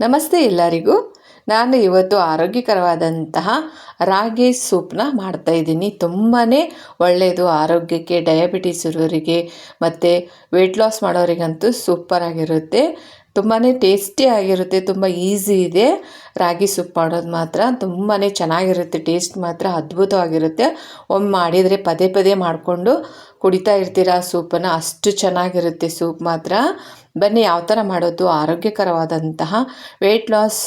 ನಮಸ್ತೆ ಎಲ್ಲರಿಗೂ. ನಾನು ಇವತ್ತು ಆರೋಗ್ಯಕರವಾದಂತಹ ರಾಗಿ ಸೂಪ್ನ ಮಾಡ್ತಾಯಿದ್ದೀನಿ ತುಂಬಾ ಒಳ್ಳೆಯದು ಆರೋಗ್ಯಕ್ಕೆ ಡಯಾಬಿಟೀಸ್ ಇರೋರಿಗೆ ಮತ್ತು ವೆಯ್ಟ್ ಲಾಸ್ ಮಾಡೋರಿಗಂತೂ ಸೂಪರಾಗಿರುತ್ತೆ ತುಂಬಾ ಟೇಸ್ಟಿಯಾಗಿರುತ್ತೆ ತುಂಬ ಈಸಿ ಇದೆ. ರಾಗಿ ಸೂಪ್ ಮಾಡೋದು ಮಾತ್ರ ತುಂಬಾ ಚೆನ್ನಾಗಿರುತ್ತೆ ಟೇಸ್ಟ್ ಮಾತ್ರ ಅದ್ಭುತವಾಗಿರುತ್ತೆ. ಒಮ್ಮೆ ಮಾಡಿದರೆ ಪದೇ ಪದೇ ಮಾಡಿಕೊಂಡು ಕುಡಿತಾ ಇರ್ತೀರ ಸೂಪನ್ನು, ಅಷ್ಟು ಚೆನ್ನಾಗಿರುತ್ತೆ ಸೂಪ್ ಮಾತ್ರ. ಬನ್ನಿ, ಯಾವ ಥರ ಮಾಡೋದು, ಆರೋಗ್ಯಕರವಾದಂತಹ ವೆಯ್ಟ್ ಲಾಸ್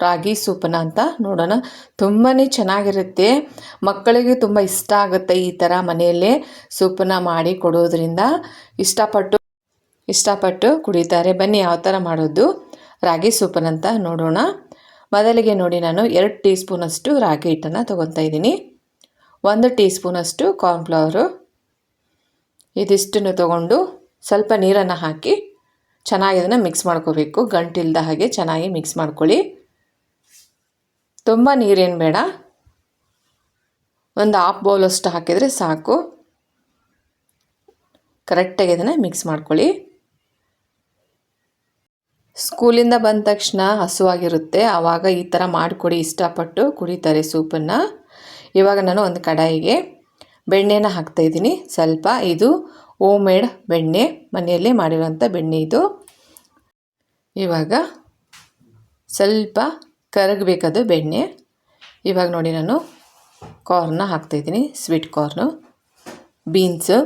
ರಾಗಿ ಸೂಪನ್ನ ಅಂತ ನೋಡೋಣ. ತುಂಬಾ ಚೆನ್ನಾಗಿರುತ್ತೆ. ಮಕ್ಕಳಿಗೆ ತುಂಬ ಇಷ್ಟ ಆಗುತ್ತೆ ಈ ಥರ ಮನೆಯಲ್ಲೇ ಸೂಪನ್ನು ಮಾಡಿ ಕೊಡೋದ್ರಿಂದ. ಇಷ್ಟಪಟ್ಟು ಇಷ್ಟಪಟ್ಟು ಕುಡಿತಾರೆ. ಬನ್ನಿ ಯಾವ ಥರ ಮಾಡೋದು? ರಾಗಿ ಸೂಪನ್ನಂತ ನೋಡೋಣ. ಮೊದಲಿಗೆ ನೋಡಿ ನಾನು ಎರಡು ಟೀ ಸ್ಪೂನಷ್ಟು ರಾಗಿ ಹಿಟ್ಟನ್ನು ತೊಗೊತಾ ಇದ್ದೀನಿ. ಒಂದು ಟೀ ಸ್ಪೂನಷ್ಟು ಕಾರ್ನ್ಫ್ಲವರು ಇದಿಷ್ಟನ್ನು ತೊಗೊಂಡು ಸ್ವಲ್ಪ ನೀರನ್ನು ಹಾಕಿ ಚೆನ್ನಾಗಿ ಅದನ್ನು ಮಿಕ್ಸ್ ಮಾಡ್ಕೋಬೇಕು. ಗಂಟಿಲ್ದ ಹಾಗೆ ಚೆನ್ನಾಗಿ ಮಿಕ್ಸ್ ಮಾಡ್ಕೊಳ್ಳಿ. ತುಂಬ ನೀರೇನು ಬೇಡ. ಒಂದು ಹಾಫ್ ಬೌಲಷ್ಟು ಹಾಕಿದರೆ ಸಾಕು. ಕರೆಕ್ಟಾಗಿ ಅದನ್ನು ಮಿಕ್ಸ್ ಮಾಡ್ಕೊಳ್ಳಿ. ಸ್ಕೂಲಿಂದ ಬಂದ ತಕ್ಷಣ ಹಸುವಾಗಿರುತ್ತೆ. ಆವಾಗ ಈ ಥರ ಮಾಡಿಕೊಡಿ, ಇಷ್ಟಪಟ್ಟು ಕುಡಿತಾರೆ ಸೂಪನ್ನು. ಇವಾಗ ನಾನು ಒಂದು ಕಡಾಯಿಗೆ ಬೆಣ್ಣೆನ ಹಾಕ್ತಾಯಿದ್ದೀನಿ ಸ್ವಲ್ಪ ಇದು ಓಮೇಡ್ ಮೇಡ್ ಬೆಣ್ಣೆ, ಮನೆಯಲ್ಲೇ ಮಾಡಿರುವಂಥ ಬೆಣ್ಣೆ ಇದು. ಇವಾಗ ಸ್ವಲ್ಪ ಕರಗಬೇಕದು ಬೆಣ್ಣೆ. ಇವಾಗ ನೋಡಿ ನಾನು ಕಾರ್ನ ಹಾಕ್ತಾಯಿದ್ದೀನಿ ಸ್ವೀಟ್ ಕಾರ್ನು. ಬೀನ್ಸು,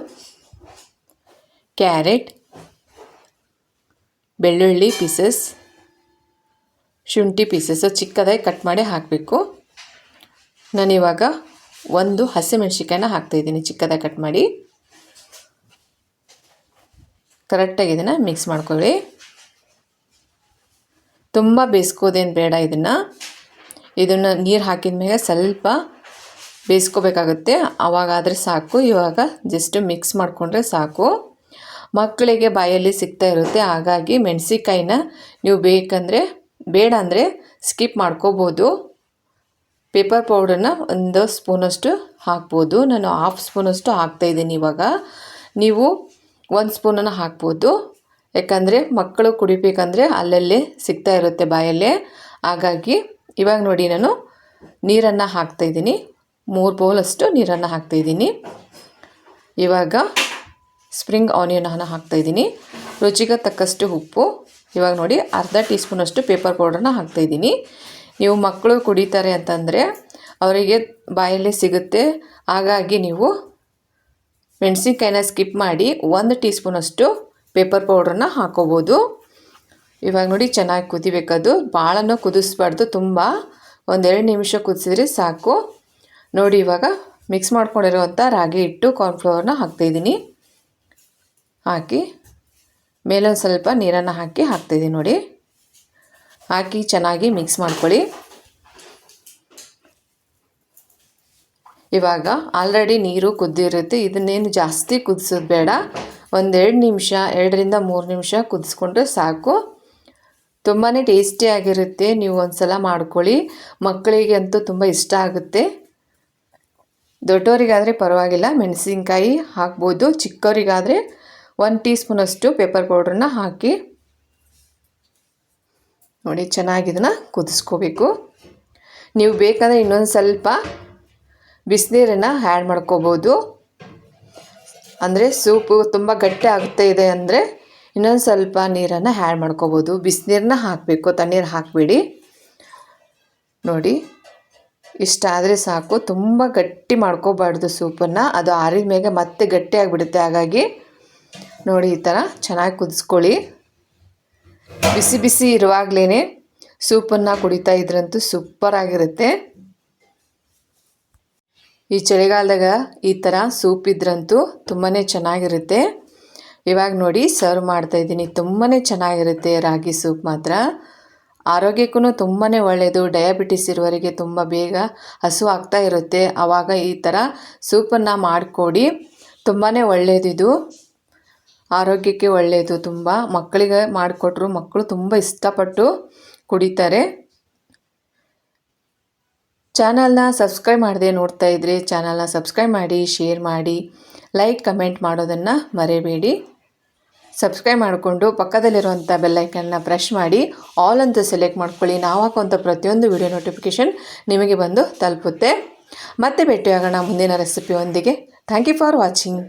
ಕ್ಯಾರೆಟ್ ಬೆಳ್ಳುಳ್ಳಿ ಪೀಸಸ್ ಶುಂಠಿ ಪೀಸಸ್ಸು ಚಿಕ್ಕದಾಗಿ ಕಟ್ ಮಾಡಿ ಹಾಕಬೇಕು. ನಾನಿವಾಗ ಒಂದು ಹಸಿಮೆಣ್ಸಿಕಾಯನ್ನ ಹಾಕ್ತಾಯಿದ್ದೀನಿ ಚಿಕ್ಕದಾಗಿ ಕಟ್ ಮಾಡಿ. ಕರೆಕ್ಟಾಗಿ ಇದನ್ನು ಮಿಕ್ಸ್ ಮಾಡ್ಕೊಳ್ಳಿ. ತುಂಬ ಬೇಯಿಸ್ಕೋದೇನು ಬೇಡ ಇದನ್ನು. ಇದನ್ನು ನೀರು ಹಾಕಿದ ಮೇಲೆ ಸ್ವಲ್ಪ ಬೇಯಿಸ್ಕೋಬೇಕಾಗುತ್ತೆ ಆವಾಗಾದರೆ ಸಾಕು. ಇವಾಗ ಜಸ್ಟ್ ಮಿಕ್ಸ್ ಮಾಡಿಕೊಂಡ್ರೆ ಸಾಕು. ಮಕ್ಕಳಿಗೆ ಬಾಯಲ್ಲಿ ಸಿಗ್ತಾ ಇರುತ್ತೆ. ಹಾಗಾಗಿ ಮೆಣಸಿಕಾಯಿನ ನೀವು ಬೇಕಂದರೆ, ಬೇಡ ಅಂದರೆ ಸ್ಕಿಪ್ ಮಾಡ್ಕೋಬೋದು. ಪೇಪರ್ ಪೌಡರ್ನ ಒಂದು ಸ್ಪೂನಷ್ಟು ಹಾಕ್ಬೋದು. ನಾನು ಹಾಫ್ ಸ್ಪೂನಷ್ಟು ಹಾಕ್ತಾಯಿದ್ದೀನಿ ಇವಾಗ. ನೀವು ಒಂದು ಸ್ಪೂನನ್ನು ಹಾಕ್ಬೋದು. ಯಾಕಂದರೆ ಮಕ್ಕಳು ಕುಡಿಬೇಕಂದ್ರೆ ಅಲ್ಲಲ್ಲೇ ಸಿಗ್ತಾ ಇರುತ್ತೆ ಬಾಯಲ್ಲೇ. ಹಾಗಾಗಿ ಇವಾಗ ನೋಡಿ ನಾನು ನೀರನ್ನು ಹಾಕ್ತಾಯಿದ್ದೀನಿ ಮೂರು ಬೌಲಷ್ಟು ನೀರನ್ನು ಹಾಕ್ತಾಯಿದ್ದೀನಿ ಇವಾಗ ಸ್ಪ್ರಿಂಗ್ ಆನಿಯನನ್ನು ಹಾಕ್ತಾಯಿದ್ದೀನಿ ರುಚಿಗೆ ತಕ್ಕಷ್ಟು ಉಪ್ಪು. ಇವಾಗ ನೋಡಿ, ಅರ್ಧ ಟೀ ಸ್ಪೂನಷ್ಟು ಪೇಪರ್ ಪೌಡರ್ನ ಹಾಕ್ತಾಯಿದ್ದೀನಿ ನೀವು ಮಕ್ಕಳು ಕುಡಿತಾರೆ ಅಂತಂದರೆ ಅವರಿಗೆ ಬಾಯಲ್ಲಿ ಸಿಗುತ್ತೆ. ಹಾಗಾಗಿ ನೀವು ಮೆಣಸಿನ್ಕಾಯಿನ ಸ್ಕಿಪ್ ಮಾಡಿ ಒಂದು ಟೀ ಸ್ಪೂನಷ್ಟು ಪೇಪರ್ ಪೌಡ್ರನ್ನ ಹಾಕೋಬೋದು. ಇವಾಗ ನೋಡಿ, ಚೆನ್ನಾಗಿ ಕುದಿಬೇಕದು. ಭಾಳನೂ ಕುದಿಸ್ಬಾರ್ದು. ತುಂಬ ಒಂದೆರಡು ನಿಮಿಷ ಕುದಿಸಿದ್ರೆ ಸಾಕು. ನೋಡಿ, ಇವಾಗ ಮಿಕ್ಸ್ ಮಾಡ್ಕೊಂಡಿರುವಂಥ ರಾಗಿ ಹಿಟ್ಟು ಕಾರ್ನ್ಫ್ಲವರ್ನ ಹಾಕ್ತಾಯಿದ್ದೀನಿ ಹಾಕಿ ಮೇಲೊಂದು ಸ್ವಲ್ಪ ನೀರನ್ನು ಹಾಕಿ ಹಾಕ್ತಿದ್ದೀನಿ ನೋಡಿ. ಹಾಕಿ ಚೆನ್ನಾಗಿ ಮಿಕ್ಸ್ ಮಾಡ್ಕೊಳ್ಳಿ. ಇವಾಗ ಆಲ್ರೆಡಿ ನೀರು ಕುದ್ದಿರುತ್ತೆ. ಇದನ್ನೇನು ಜಾಸ್ತಿ ಕುದಿಸೋದು ಬೇಡ. ಒಂದೆರಡು ನಿಮಿಷ, ಎರಡರಿಂದ ಮೂರು ನಿಮಿಷ ಕುದಿಸ್ಕೊಂಡ್ರೆ ಸಾಕು. ತುಂಬಾ ಟೇಸ್ಟಿಯಾಗಿರುತ್ತೆ ನೀವು ಒಂದು ಸಲ ಮಾಡ್ಕೊಳ್ಳಿ. ಮಕ್ಕಳಿಗೆ ಅಂತೂ ತುಂಬ ಇಷ್ಟ ಆಗುತ್ತೆ. ದೊಡ್ಡವರಿಗಾದರೆ ಪರವಾಗಿಲ್ಲ. ಮೆಣಸಿನ್ಕಾಯಿ ಹಾಕ್ಬೋದು. ಚಿಕ್ಕವರಿಗಾದರೆ ಒಂದು ಟೀ ಸ್ಪೂನಷ್ಟು ಪೇಪರ್ ಪೌಡ್ರನ್ನ ಹಾಕಿ ನೋಡಿ ಚೆನ್ನಾಗಿ ಇದನ್ನು ಕುದಿಸ್ಕೋಬೇಕು. ನೀವು ಬೇಕಾದರೆ ಇನ್ನೊಂದು ಸ್ವಲ್ಪ ಬಿಸಿನೀರನ್ನು ಆ್ಯಡ್ ಮಾಡ್ಕೋಬೋದು. ಅಂದರೆ ಸೂಪು ತುಂಬ ಗಟ್ಟಿ ಆಗ್ತಾ ಇದೆ ಅಂದರೆ ಇನ್ನೊಂದು ಸ್ವಲ್ಪ ನೀರನ್ನು ಆ್ಯಡ್ ಮಾಡ್ಕೋಬೋದು. ಬಿಸಿನೀರನ್ನ ಹಾಕಬೇಕು, ತಣ್ಣೀರು ಹಾಕಬೇಡಿ. ನೋಡಿ ಇಷ್ಟಾದರೆ ಸಾಕು. ತುಂಬ ಗಟ್ಟಿ ಮಾಡ್ಕೋಬಾರ್ದು ಸೂಪನ್ನು ಅದು ಆರಿದ ಮೇಲೆ ಮತ್ತೆ ಗಟ್ಟಿ ಆಗಿಬಿಡುತ್ತೆ. ಹಾಗಾಗಿ ನೋಡಿ ಈ ಥರ ಚೆನ್ನಾಗಿ ಕುದಿಸ್ಕೊಳ್ಳಿ. ಬಿಸಿ ಬಿಸಿ ಇರುವಾಗಲೇ ಸೂಪನ್ನು ಕುಡಿತಾ ಇದ್ರಂತೂ ಸೂಪರಾಗಿರುತ್ತೆ ಈ ಚಳಿಗಾಲದಾಗ ಈ ಥರ ಸೂಪ್ ಇದ್ರಂತೂ ತುಂಬಾ ಚೆನ್ನಾಗಿರುತ್ತೆ. ಇವಾಗ ನೋಡಿ ಸರ್ವ್ ಮಾಡ್ತಾಯಿದ್ದೀನಿ ತುಂಬಾ ಚೆನ್ನಾಗಿರುತ್ತೆ ರಾಗಿ ಸೂಪ್ ಮಾತ್ರ. ಆರೋಗ್ಯಕ್ಕೂ ತುಂಬಾ ಒಳ್ಳೆಯದು ಡಯಾಬಿಟಿಸ್ ಇರುವವರಿಗೆ ತುಂಬ ಬೇಗ ಹಸು ಆಗ್ತಾ ಇರುತ್ತೆ. ಆವಾಗ ಈ ಥರ ಸೂಪನ್ನು ಮಾಡಿಕೊಡಿ. ತುಂಬಾ ಒಳ್ಳೆಯದಿದು ಆರೋಗ್ಯಕ್ಕೆ ಒಳ್ಳೆಯದು ತುಂಬ ಮಕ್ಕಳಿಗೆ ಮಾಡಿಕೊಟ್ರು. ಮಕ್ಕಳು ತುಂಬ ಇಷ್ಟಪಟ್ಟು ಕುಡಿತಾರೆ. ಚಾನಲ್ನ ಸಬ್ಸ್ಕ್ರೈಬ್ ಮಾಡದೆ ನೋಡ್ತಾ ಇದ್ದರೆ ಚಾನಲ್ನ ಸಬ್ಸ್ಕ್ರೈಬ್ ಮಾಡಿ, ಶೇರ್ ಮಾಡಿ, ಲೈಕ್, ಕಮೆಂಟ್ ಮಾಡೋದನ್ನು ಮರೆಯಬೇಡಿ ಸಬ್ಸ್ಕ್ರೈಬ್ ಮಾಡಿಕೊಂಡು ಪಕ್ಕದಲ್ಲಿರುವಂಥ ಬೆಲ್ಲೈಕನ್ನ ಪ್ರೆಸ್ ಮಾಡಿ. ಆಲ್ ಅಂತ ಸೆಲೆಕ್ಟ್ ಮಾಡ್ಕೊಳ್ಳಿ. ನಾವು ಹಾಕುವಂಥ ಪ್ರತಿಯೊಂದು ವಿಡಿಯೋ ನೋಟಿಫಿಕೇಷನ್ ನಿಮಗೆ ಬಂದು ತಲುಪುತ್ತೆ. ಮತ್ತೆ ಭೇಟಿಯಾಗೋಣ ಮುಂದಿನ ರೆಸಿಪಿಯೊಂದಿಗೆ. Thank you for watching.